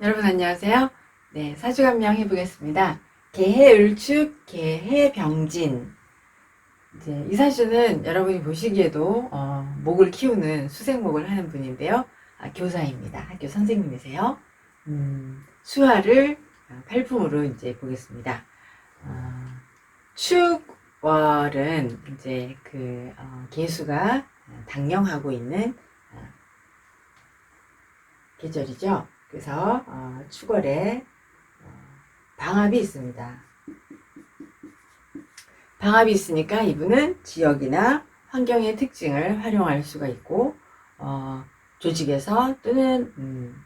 여러분 안녕하세요. 네, 사주감명 해보겠습니다. 개해을축, 개해병진. 이제 이 사주는 여러분이 보시기에도 어, 목을 키우는 수생목을 하는 분인데요. 아, 교사입니다. 학교 선생님이세요. 음, 수화를 아, 팔품으로 이제 보겠습니다. 어, 축월은 이제 그 어, 개수가 당령하고 있는 어, 계절이죠. 그래서 어, 축월에 어, 방합이 있습니다. 방합이 있으니까 이분은 지역이나 환경의 특징을 활용할 수가 있고 어, 조직에서 또는 음,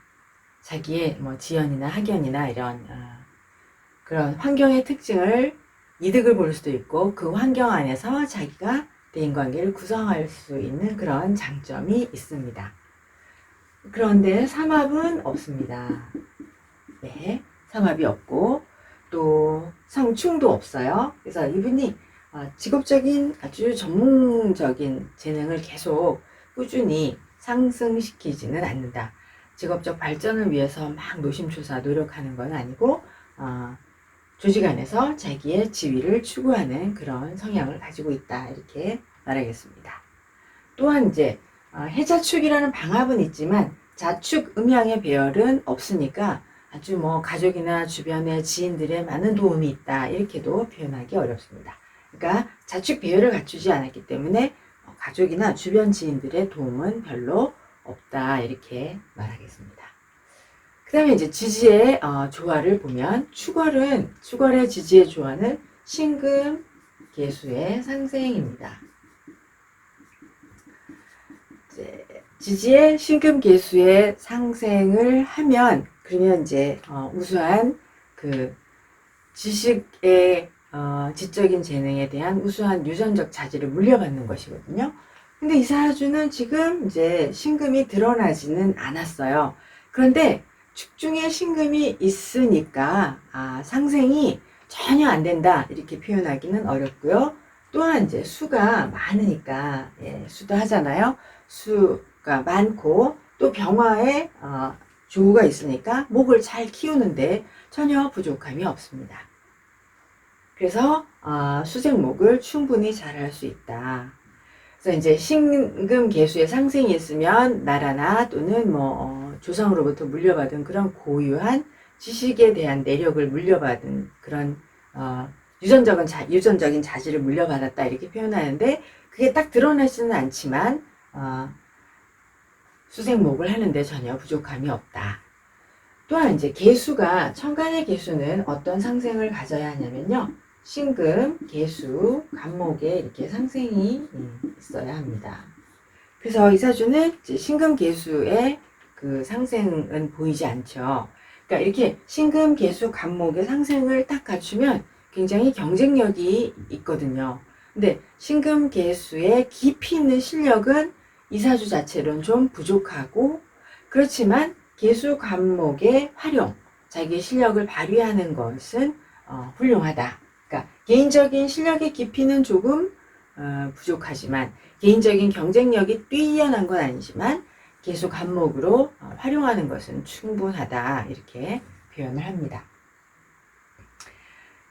자기의 뭐 지연이나 학연이나 이런 어, 그런 환경의 특징을 이득을 볼 수도 있고 그 환경 안에서 자기가 대인관계를 구성할 수 있는 그런 장점이 있습니다. 그런데 삼합은 없습니다. 네, 삼합이 없고 또 성충도 없어요. 그래서 이분이 어, 직업적인 아주 전문적인 재능을 계속 꾸준히 상승시키지는 않는다. 직업적 발전을 위해서 막 노심초사 노력하는 건 아니고 어, 조직 안에서 자기의 지위를 추구하는 그런 성향을 가지고 있다 이렇게 말하겠습니다. 또한 이제 어, 해자축이라는 방합은 있지만 자축 음양의 배열은 없으니까 아주 뭐 가족이나 주변의 지인들의 많은 도움이 있다 이렇게도 표현하기 어렵습니다. 그러니까 자축 배열을 갖추지 않았기 때문에 어, 가족이나 주변 지인들의 도움은 별로 없다 이렇게 말하겠습니다. 그 다음에 이제 지지의 어, 조화를 보면 축월은 축월의 지지의 조화는 신금 개수의 상생입니다. 지지의 신금 개수의 상생을 하면 그러면 이제 어, 우수한 그 지식의 어, 지적인 재능에 대한 우수한 유전적 자질을 물려받는 것이거든요. 근데 이 사주는 지금 이제 신금이 드러나지는 않았어요. 그런데 축중에 신금이 있으니까 아, 상생이 전혀 안 된다 이렇게 표현하기는 어렵고요. 또한 이제 수가 많으니까 예, 수도 하잖아요. 수가 많고 또 병화에 어, 조우가 있으니까 목을 잘 키우는데 전혀 부족함이 없습니다. 그래서 어, 수생목을 충분히 잘 할 수 있다. 그래서 이제 신금 개수의 상승이 있으면 나라나 또는 뭐 어, 조상으로부터 물려받은 그런 고유한 지식에 대한 내력을 물려받은 그런 어, 유전적인 자, 유전적인 자질을 물려받았다 이렇게 표현하는데 그게 딱 드러나지는 않지만 어, 수생목을 하는데 전혀 부족함이 없다. 또한 이제 개수가 천간의 개수는 어떤 상생을 가져야 하냐면요. 신금, 개수, 간목에 이렇게 상생이 음, 있어야 합니다. 그래서 이 사주는 신금, 개수의 그 상생은 보이지 않죠. 그러니까 이렇게 신금, 개수, 간목의 상생을 딱 갖추면 굉장히 경쟁력이 있거든요. 근데 신금, 개수의 깊이 있는 실력은 이 사주 자체로는 좀 부족하고 그렇지만 개수, 간목의 활용, 자기의 실력을 발휘하는 것은 어, 훌륭하다. 그러니까 개인적인 실력의 깊이는 조금 어, 부족하지만 개인적인 경쟁력이 뛰어난 건 아니지만 계속 간목으로 어, 활용하는 것은 충분하다 이렇게 표현을 합니다.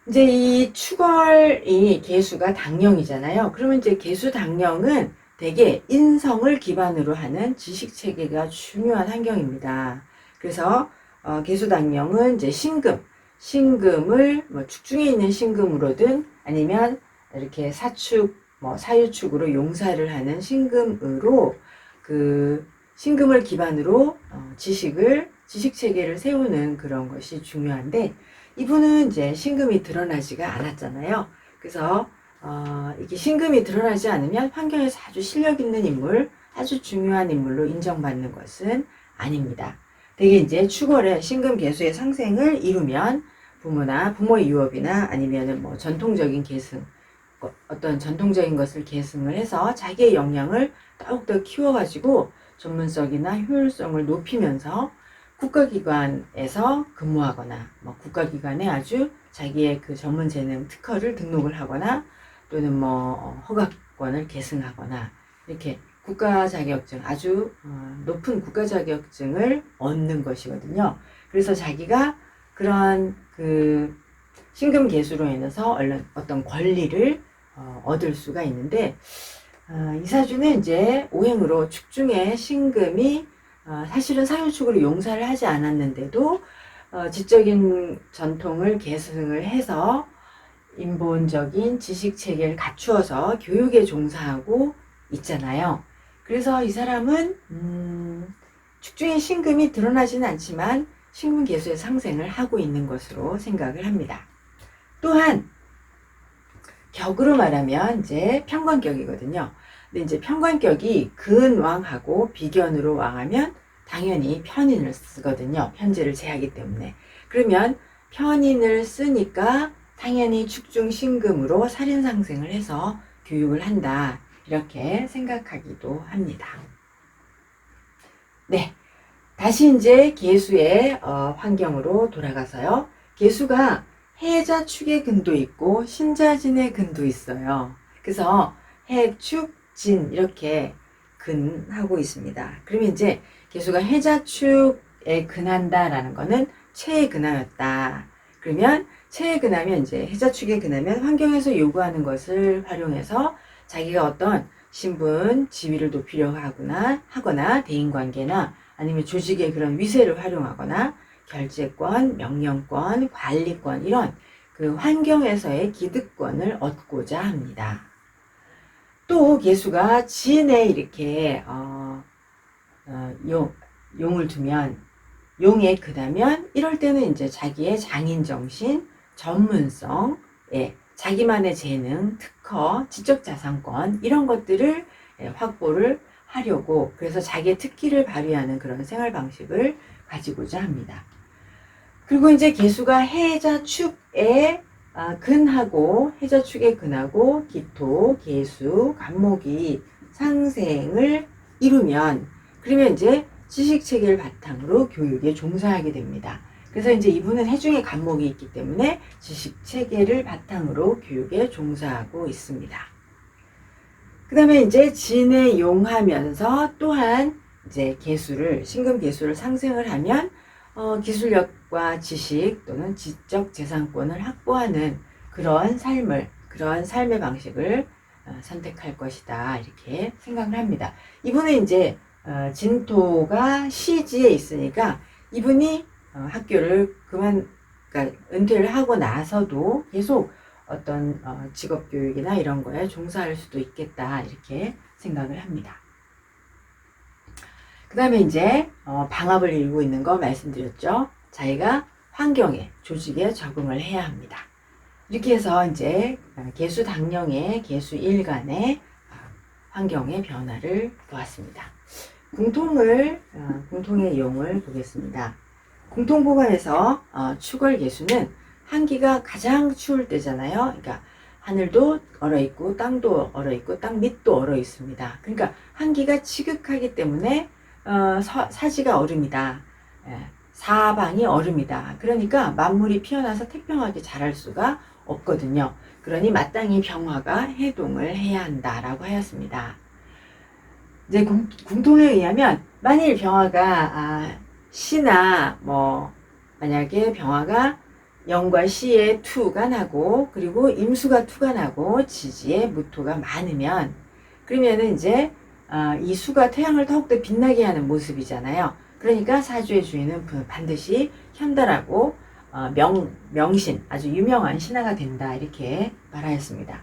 이제 이 축월이 개수가 당령이잖아요. 그러면 이제 개수 당령은 대개 인성을 기반으로 하는 지식 체계가 중요한 환경입니다. 그래서 어, 개수 당령은 이제 신금, 신금을 뭐 축중에 있는 신금으로든 아니면 이렇게 사축, 뭐 사유축으로 용사를 하는 신금으로 그 신금을 기반으로 어, 지식을 지식 체계를 세우는 그런 것이 중요한데 이분은 이제 신금이 드러나지가 않았잖아요. 그래서 어, 이게 신금이 드러나지 않으면 환경에서 아주 실력 있는 인물, 아주 중요한 인물로 인정받는 것은 아닙니다. 대개 이제 축월에 신금 개수의 상생을 이루면 부모나 부모의 유업이나 아니면은 뭐 전통적인 계승, 어, 어떤 전통적인 것을 계승을 해서 자기의 역량을 더욱더 키워가지고 전문성이나 효율성을 높이면서 국가기관에서 근무하거나 뭐 국가기관에 아주 자기의 그 전문 재능 특허를 등록을 하거나 또는 뭐 허가권을 계승하거나 이렇게 국가 자격증, 아주 어, 높은 국가 자격증을 얻는 것이거든요. 그래서 자기가 그런 그 신금 개수로 인해서 어떤 권리를 어, 얻을 수가 있는데 어, 이 사주는 이제 오행으로 축중에 신금이 어, 사실은 사유축으로 용사를 하지 않았는데도 어, 지적인 전통을 계승을 해서 인본적인 지식 체계를 갖추어서 교육에 종사하고 있잖아요. 그래서 이 사람은 음, 축중의 신금이 드러나지는 않지만 신금 개수의 상생을 하고 있는 것으로 생각을 합니다. 또한 격으로 말하면 이제 편관격이거든요. 근데 이제 편관격이 근왕하고 비견으로 왕하면 당연히 편인을 쓰거든요. 편제를 제하기 때문에. 그러면 편인을 쓰니까 당연히 축중 신금으로 살인상생을 해서 교육을 한다. 이렇게 생각하기도 합니다. 네. 다시 이제 개수의 어, 환경으로 돌아가서요. 개수가 해자 축의 근도 있고 신자진의 근도 있어요. 그래서 해, 축, 진 이렇게 근하고 있습니다. 그러면 이제 개수가 해자 축에 근한다라는 거는 체에 근하였다. 그러면 체에 근하면 이제 해자 축에 근하면 환경에서 요구하는 것을 활용해서 자기가 어떤 신분, 지위를 높이려고 하거나 하거나 대인관계나 아니면 조직의 그런 위세를 활용하거나 결재권, 명령권, 관리권 이런 그 환경에서의 기득권을 얻고자 합니다. 또 개수가 진에 이렇게 어, 어, 용, 용을 두면 용에 그다면 이럴 때는 이제 자기의 장인 정신, 전문성, 예, 자기만의 재능, 특허, 지적 자산권 이런 것들을 예, 확보를 하려고 그래서 자기의 특기를 발휘하는 그런 생활 방식을 가지고자 합니다. 그리고 이제 개수가 해자 축에 아, 근하고 해자 축에 근하고 기토, 개수, 간목이 상생을 이루면 그러면 이제 지식 체계를 바탕으로 교육에 종사하게 됩니다. 그래서 이제 이분은 해중에 간목이 있기 때문에 지식 체계를 바탕으로 교육에 종사하고 있습니다. 그 다음에 이제 진에 용하면서 또한 이제 개수를, 신금 개수를 상생을 하면 어, 기술력과 지식 또는 지적 재산권을 확보하는 그런 삶을, 그런 삶의 방식을 어, 선택할 것이다. 이렇게 생각을 합니다. 이분은 이제 어, 진토가 시지에 있으니까 이분이 어, 학교를 그만, 그러니까 은퇴를 하고 나서도 계속 어떤 어, 직업 교육이나 이런 거에 종사할 수도 있겠다. 이렇게 생각을 합니다. 그 다음에 이제 어, 방합을 이루고 있는 거 말씀드렸죠. 자기가 환경에, 조직에 적응을 해야 합니다. 이렇게 해서 이제 개수 당령의 개수 일간의 어, 환경의 변화를 보았습니다. 공통을, 어, 공통의 용을 보겠습니다. 공통보관에서 어, 축월 개수는 한기가 가장 추울 때잖아요. 그러니까 하늘도 얼어 있고 땅도 얼어 있고 땅 밑도 얼어 있습니다. 그러니까 한기가 지극하기 때문에 어, 서, 사지가 얼음이다. 예, 사방이 얼음이다. 그러니까 만물이 피어나서 태평하게 자랄 수가 없거든요. 그러니 마땅히 병화가 해동을 해야 한다라고 하였습니다. 이제 공, 공통에 의하면 만일 병화가 아, 시나 뭐 만약에 병화가 영과 시에 투가 나고 그리고 임수가 투가 나고 지지에 무토가 많으면 그러면은 이제 어, 이 수가 태양을 더욱더 빛나게 하는 모습이잖아요. 그러니까 사주의 주인은 반드시 현달하고 어, 명, 명신, 아주 유명한 신하가 된다. 이렇게 말하였습니다.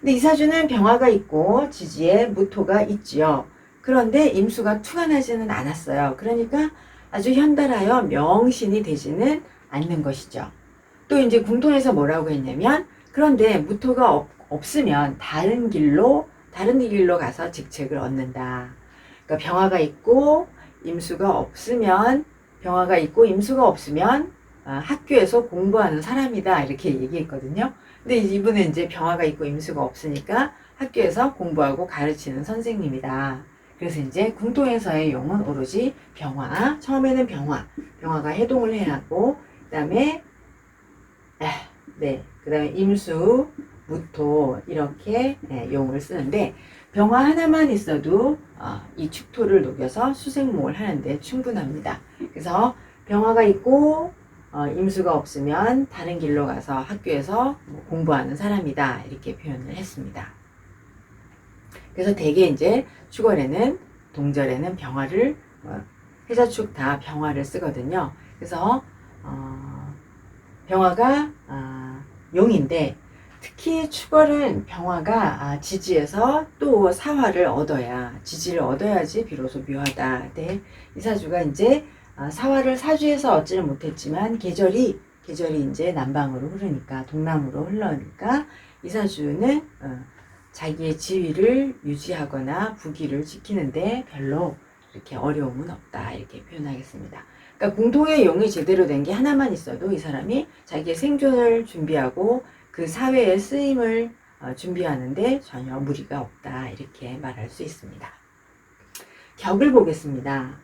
근데 이 사주는 병화가 있고 지지에 무토가 있지요. 그런데 임수가 투가 나지는 않았어요. 그러니까 아주 현달하여 명신이 되지는 않는 것이죠. 또 이제 궁통에서 뭐라고 했냐면 그런데 무토가 없, 없으면 다른 길로 다른 길로 가서 직책을 얻는다. 그러니까 병화가 있고 임수가 없으면 병화가 있고 임수가 없으면 아, 학교에서 공부하는 사람이다 이렇게 얘기했거든요. 근데 이분은 이제 병화가 있고 임수가 없으니까 학교에서 공부하고 가르치는 선생님이다. 그래서 이제 궁통에서의 용은 오로지 병화. 처음에는 병화. 병화가 해동을 해야 하고, 그 다음에, 네. 그 다음에 임수, 무토 이렇게 예, 용을 쓰는데 병화 하나만 있어도 어, 이 축토를 녹여서 수생목을 하는데 충분합니다. 그래서 병화가 있고 어, 임수가 없으면 다른 길로 가서 학교에서 뭐 공부하는 사람이다 이렇게 표현을 했습니다. 그래서 대개 이제 축월에는 동절에는 병화를 어, 해자축 다 병화를 쓰거든요. 그래서 어, 병화가 아, 용인데 특히 축월은 병화가 아, 지지에서 또 사화를 얻어야 지지를 얻어야지 비로소 묘하다. 네, 이사주가 이제 아, 사화를 사주에서 얻지는 못했지만 계절이 계절이 이제 남방으로 흐르니까 동남으로 흘러니까 이사주는 어, 자기의 지위를 유지하거나 부기를 지키는데 별로 이렇게 어려움은 없다 이렇게 표현하겠습니다. 그러니까 공통의 용이 제대로 된 게 하나만 있어도 이 사람이 자기의 생존을 준비하고 그 사회의 쓰임을 어, 준비하는데 전혀 무리가 없다 이렇게 말할 수 있습니다. 격을 보겠습니다.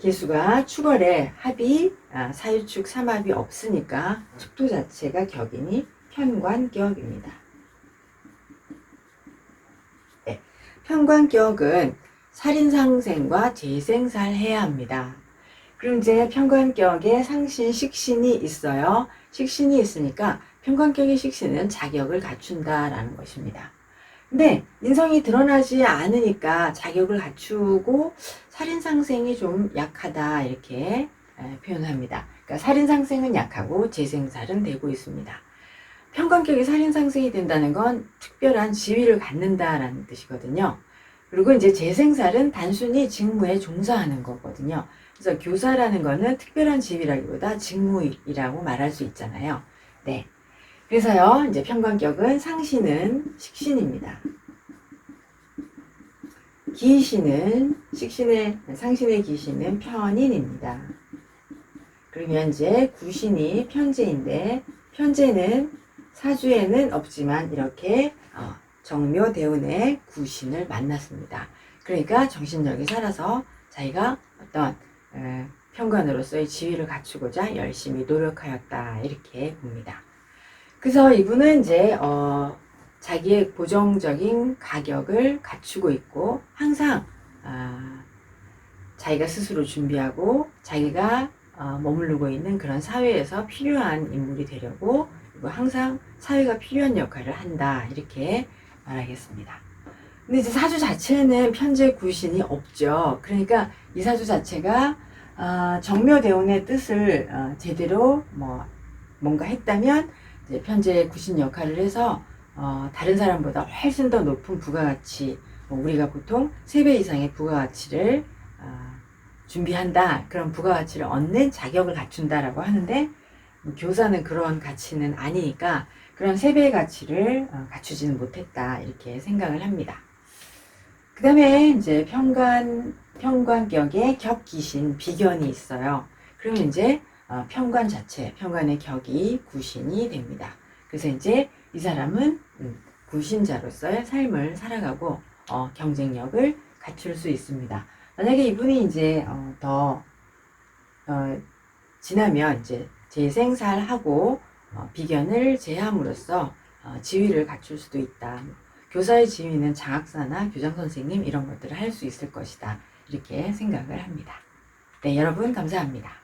개수가 축월에 합이 아, 사유축 삼합이 없으니까 축토 자체가 격이니 편관격입니다. 네, 편관격은 살인상생과 재생살 해야 합니다. 그럼 이제 편관격에 상신 식신이 있어요. 식신이 있으니까 편관격의 식신은 자격을 갖춘다라는 것입니다. 근데 인성이 드러나지 않으니까 자격을 갖추고 살인상생이 좀 약하다 이렇게 에, 표현합니다. 그러니까 살인상생은 약하고 재생살은 되고 있습니다. 편관격이 살인상생이 된다는 건 특별한 지위를 갖는다라는 뜻이거든요. 그리고 이제 재생살은 단순히 직무에 종사하는 거거든요. 그래서 교사라는 거는 특별한 지위라기보다 직무이라고 말할 수 있잖아요. 네. 그래서요, 이제 편관격은 상신은 식신입니다. 기신은, 식신의, 상신의 기신은 편인입니다. 그러면 이제 구신이 편제인데, 편제는 사주에는 없지만 이렇게 어, 정묘 대운의 구신을 만났습니다. 그러니까 정신력이 살아서 자기가 어떤 에, 편관으로서의 지위를 갖추고자 열심히 노력하였다 이렇게 봅니다. 그래서 이분은 이제 어, 자기의 고정적인 가격을 갖추고 있고 항상 아, 자기가 스스로 준비하고 자기가 어, 머무르고 있는 그런 사회에서 필요한 인물이 되려고 그리고 항상 사회가 필요한 역할을 한다 이렇게 말하겠습니다. 근데 이제 사주 자체는 편제 구신이 없죠. 그러니까 이 사주 자체가 아, 정묘대운의 뜻을 어, 제대로 뭐 뭔가 했다면 이제 편제 구신 역할을 해서 어, 다른 사람보다 훨씬 더 높은 부가가치, 뭐 우리가 보통 3배 이상의 부가가치를 어, 준비한다. 그런 부가가치를 얻는 자격을 갖춘다라고 하는데 뭐 교사는 그런 가치는 아니니까 그런 3배의 가치를 어, 갖추지는 못했다. 이렇게 생각을 합니다. 그 다음에 이제 편관, 편관격에 격기신, 비견이 있어요. 그러면 이제 어, 편관 자체, 편관의 격이 구신이 됩니다. 그래서 이제 이 사람은 음, 구신자로서의 삶을 살아가고 어, 경쟁력을 갖출 수 있습니다. 만약에 이분이 이제 어, 더 어, 지나면 이제 재생살하고 어, 비견을 제함으로써 어, 지위를 갖출 수도 있다. 교사의 지위는 장학사나 교장 선생님 이런 것들을 할 수 있을 것이다. 이렇게 생각을 합니다. 네, 여러분 감사합니다.